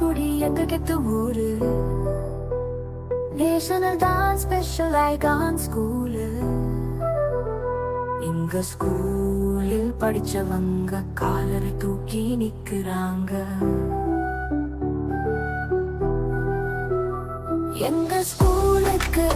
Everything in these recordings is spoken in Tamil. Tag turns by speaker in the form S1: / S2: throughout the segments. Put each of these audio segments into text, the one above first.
S1: எங்க கெத்து ஊரு? National dance special icon school. எங்க ஸ்கூலில் படிச்சவங்க காலரை தூக்கி நிக்கிறாங்க. எங்க ஸ்கூலுக்கு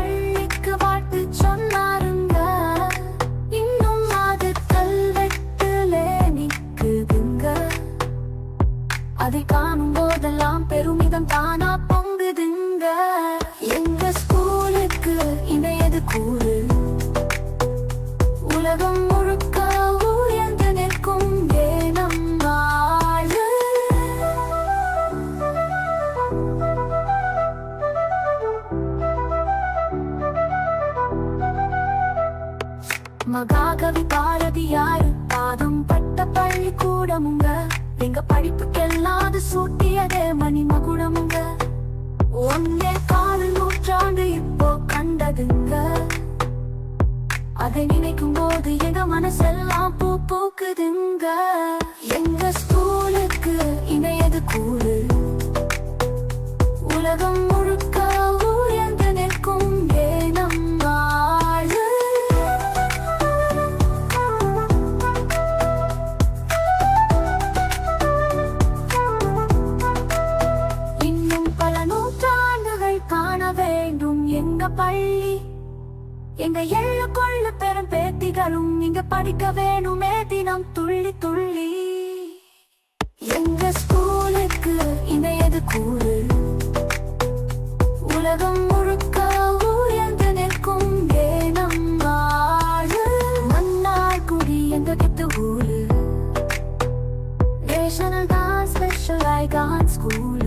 S1: பள்ளிக்கு வாழ்த்து சொன்னாருங்க. இன்னும் அது கல்வெட்டுலே நிக்குதுங்க. அதை காணும் போதெல்லாம் பெருமிதம் தானா பொங்குதுங்க. எங்க ஸ்கூலுக்கு இணையது கூறு. உலகம் மகாகவி பாரதியார் பாதம் பட்ட பள்ளிக்கூடமுங்க. எங்க படிப்புக்கெல்லாம் அது மணி மகுடமுங்க ஒன்னே கால் நூற்றாண்டு இப்போ கண்டதுங்க. அதை நினைக்கும் போது எங்க மனசெல்லாம் பூ பூக்குதுங்க. எங்க ஸ்கூலுக்கு இணைய பள்ளி. எங்க எள்ள கொள்ள பெரும் பேத்திகளும் இங்க படிக்க வேணுமே தினம். துள்ளி துள்ளி. எங்க ஸ்கூலுக்கு இணையது கூறு? உலகம் முழுக்க உயர்ந்து நிற்கும் ஏனம் ஆளு மன்னார் குடி எங்க கிட்ட ஊரு? நேஷனல் தான் ஸ்பெஷல் ஐகான் ஸ்கூல்.